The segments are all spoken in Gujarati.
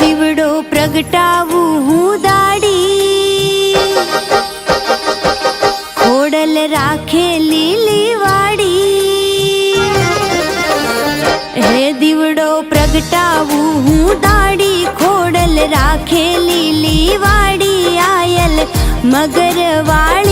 દીવડો પ્રગટાવું હું દાડી. ખોડલ રાખે લીલી વાડી હે દીવડો પ્રગટાવું હું દાડી. ખોડલ રાખે લીલી વાડી આયલ મગર વાળીની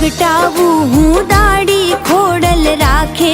પ્રગટાવું હું દાડી ખોડલ રાખે